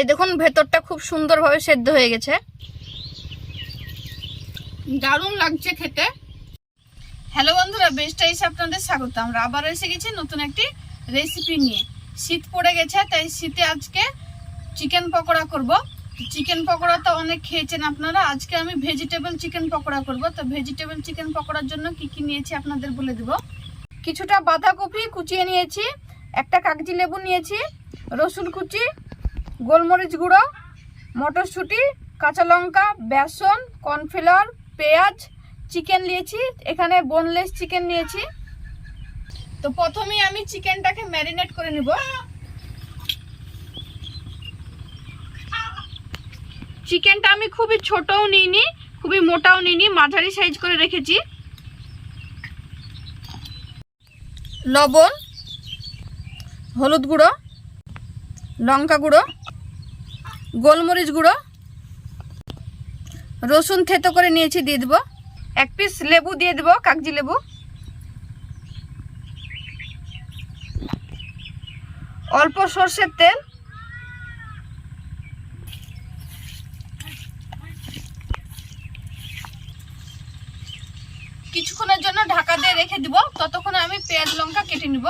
এই দেখুন, ভেতরটা খুব সুন্দরভাবে সেদ্ধ হয়ে গেছে। দারুণ লাগছে খেতে। হ্যালো বন্ধুরা বেস্ট এসে আপনাদের স্বাগত। আমরা আবার এসে গেছি নতুন একটি রেসিপি নিয়ে। শীত পড়ে গেছে, তাই শীতে আজকে চিকেন পকোড়া করব। চিকেন পকোড়া তো অনেক খেয়েছেন আপনারা। আজকে আমি ভেজিটেবল চিকেন পকোড়া করব। তো ভেজিটেবল চিকেন পকোড়ার জন্য কি কি নিয়েছি আপনাদের বলে দেব। কিছুটা বাঁধাকপি কুচিয়ে নিয়েছি, একটা কাগজি লেবু নিয়েছি, রসুন কুচি গোলমরিচ গুঁড়ো, মটরশুঁটি, কাঁচা লঙ্কা, বেসন, কর্নফ্লাওয়ার, পেঁয়াজ, চিকেন নিয়েছি। এখানে বোনলেস চিকেন নিয়েছি। তো প্রথমেই আমি চিকেনটাকে ম্যারিনেট করে নিব। চিকেনটা আমি খুবই ছোটও নিইনি, খুবই মোটাও নিইনি, মাঝারি সাইজ করে রেখেছি। লবণ, হলুদ গুঁড়ো, লঙ্কা গুঁড়ো গোলমরিচ গুঁড়ো, রসুন থেতো করে নিয়েছি দিয়ে দেবো। এক পিস লেবু দিয়ে দেবো, কাগজি লেবু। অল্প সর্ষের তেল। কিছুক্ষণের জন্য ঢাকা দিয়ে রেখে দিব। ততক্ষণে আমি পেঁয়াজ, লঙ্কা কেটে নিব।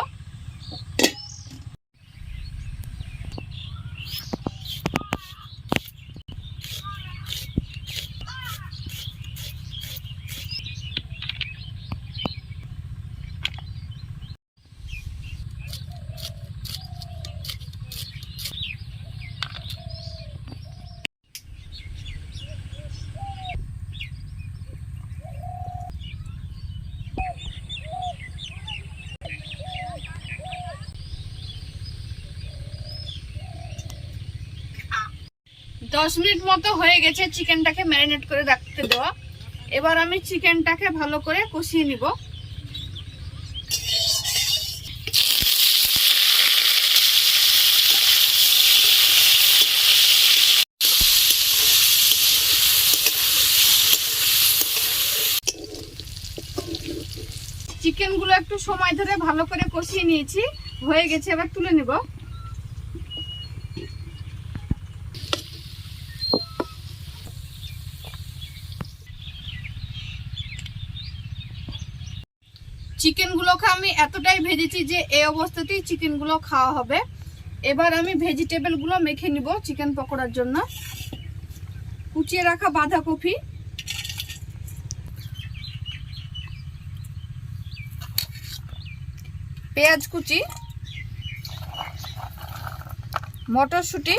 দশ মিনিট মতো হয়ে গেছে চিকেনটাকে ম্যারিনেট করে রাখতে দেওয়া। এবার আমি চিকেনটাকে ভালো করে কষিয়ে নিব। চিকেনগুলো একটু সময় ধরে ভালো করে কষিয়ে নিয়েছি। হয়ে গেছে, এবার তুলে নেব। চিকেনগুলোকে আমি এতটাই ভেজেছি যে এই অবস্থাতেই চিকেনগুলো খাওয়া হবে। এবার আমি ভেজিটেবলগুলো মেখে নিব চিকেন পকোড়ার জন্য। কুচিয়ে রাখা বাঁধাকপি। পেঁয়াজ কুচি। মটরশুঁটি।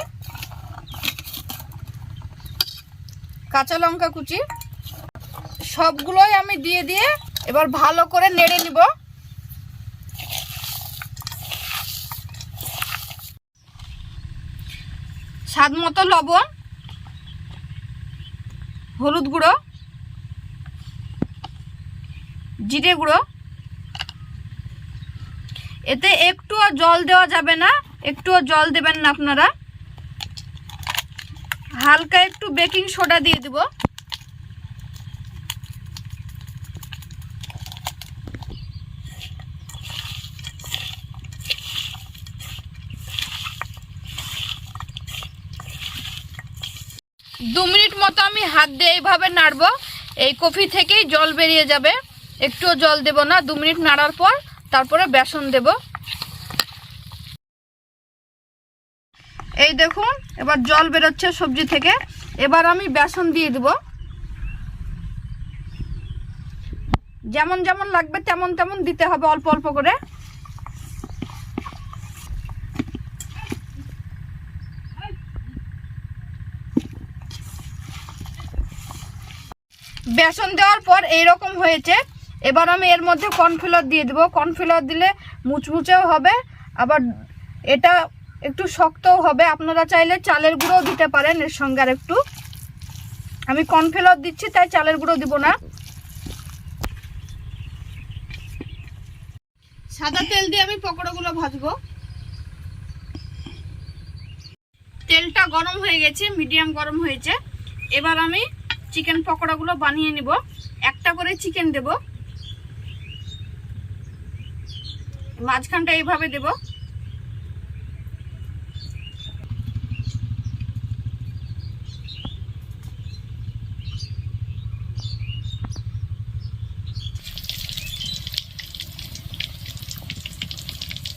কাঁচা লঙ্কা কুচি। সবগুলোই আমি দিয়ে দিয়ে এবার ভালো করে নেড়ে নিব। স্বাদ মতো লবণ, হলুদ গুঁড়ো, জিরে গুঁড়ো। এতে একটুও জল দেওয়া যাবে না, একটুও জল দেবেন না আপনারা। হালকা একটু বেকিং সোডা দিয়ে দিব। দু মিনিট মতো আমি হাত দিয়ে এইভাবে নাড়বো। এই কফি থেকেই জল বেরিয়ে যাবে। একটুও জল দেব না, দু মিনিট নাড়ার পর তারপরে বেসন দেব। এই দেখুন, এবার জল বেরোচ্ছে সবজি থেকে। এবার আমি বেসন দিয়ে দেব। যেমন যেমন লাগবে তেমন তেমন দিতে হবে অল্প অল্প করে। বেসন দেওয়ার পর এই রকম হয়েছে। এবার আমি এর মধ্যে কর্নফ্লাওয়ার দিয়ে দেবো। কর্নফ্লাওয়ার দিলে মুচমুচেও হবে। আবার এটা একটু শক্তও হবে। আপনারা চাইলে চালের গুঁড়োও দিতে পারেন এর সঙ্গে আর একটু আমি কর্নফ্লাওয়ার দিচ্ছি, তাই চালের গুঁড়ো দিব না। সাদা তেল দিয়ে আমি পকোড়াগুলো ভাজবো। তেলটা গরম হয়ে গেছে, মিডিয়াম গরম হয়েছে। এবার আমি চিকেন পকোড়াগুলো বানিয়ে নিব। একটা করে চিকেন দেব। মাঝখানটা এইভাবে দেব।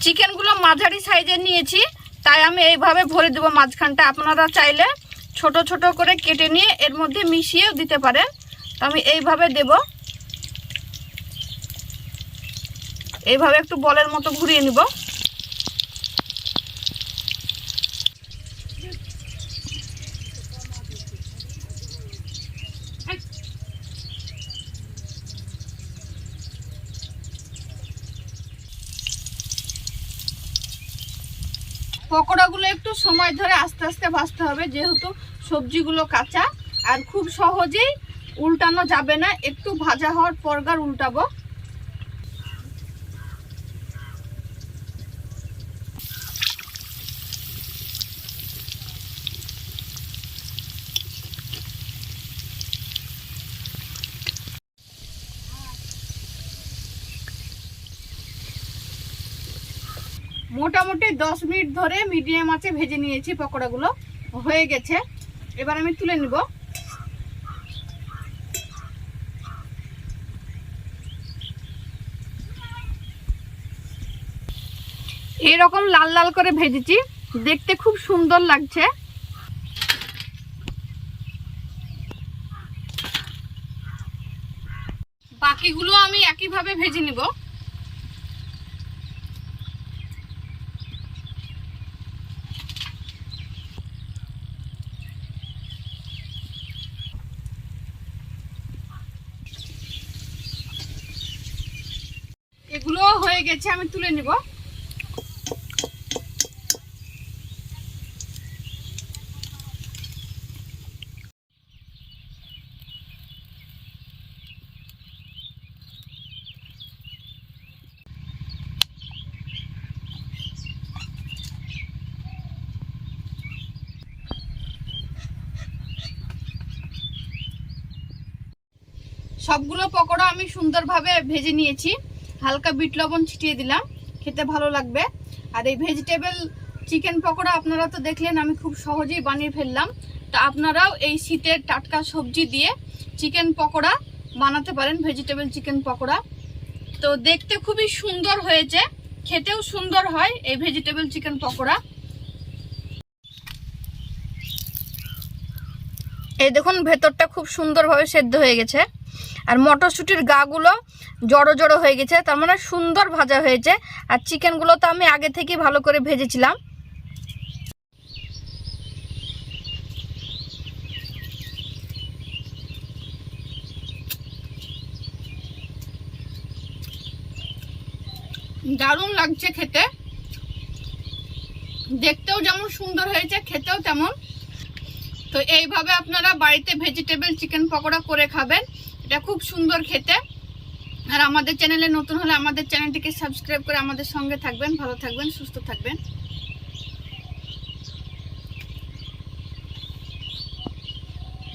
চিকেনগুলো মাঝারি সাইজের নিয়েছি, তাই আমি এইভাবে ভরে দেবো মাঝখানটা। আপনারা চাইলে ছোট ছোট করে কেটে নিয়ে এর মধ্যে মিশিয়েও দিতে পারেন। তো আমি এইভাবে দেব। এইভাবে একটু বলের মতো ঘুরিয়ে নিব। পকোড়াগুলো একটু সময় ধরে আস্তে আস্তে ভাজতে হবে, যেহেতু সবজিগুলো কাঁচা। আর খুব সহজেই উল্টানো যাবে না, একটু ভাজা হওয়ার পরগার উল্টাবো। মোটামুটি দশ মিনিট ধরে মিডিয়াম আছে, ভেজে নিয়েছি পকোড়াগুলো। হয়ে গেছে। এবার আমি তুলে নিব। এরকম লাল লাল করে ভেজেছি। দেখতে খুব সুন্দর লাগছে। বাকিগুলো আমি একইভাবে ভেজে নিব। গেছে আমি তুলে নিব। সবগুলো পকোড়া আমি সুন্দরভাবে ভেজে নিয়েছি। হালকা বিট লবণ ছিটিয়ে দিলাম, খেতে ভালো লাগবে। আর এই ভেজিটেবল চিকেন পকোড়া আপনারা তো দেখলেন, আমি খুব সহজেই বানিয়ে ফেললাম। তা আপনারাও এই শীতের টাটকা সবজি দিয়ে চিকেন পকোড়া বানাতে পারেন ভেজিটেবল চিকেন পকোড়া। তো দেখতে খুবই সুন্দর হয়েছে, খেতেও সুন্দর হয় এই ভেজিটেবল চিকেন পকোড়া। এই দেখুন, ভেতরটা খুব সুন্দরভাবে সেদ্ধ হয়ে গেছে। আর মটরশুঁটির গাগুলো জড়ো জড়ো হয়ে গেছে, তার মানে সুন্দর ভাজা হয়েছে। আর চিকেনগুলো তো আমি আগে থেকে ভালো করে ভেজেছিলাম। দারুণ লাগছে খেতে। দেখতেও যেমন সুন্দর হয়েছে, খেতেও তেমন। তো এইভাবে আপনারা বাড়িতে ভেজিটেবল চিকেন পকোড়া করে খাবেন। এটা খুব সুন্দর খেতে। আর আমাদের চ্যানেলে নতুন হলে আমাদের চ্যানেলটিকে সাবস্ক্রাইব করে আমাদের সঙ্গে থাকবেন, ভালো থাকবেন, সুস্থ থাকবেন।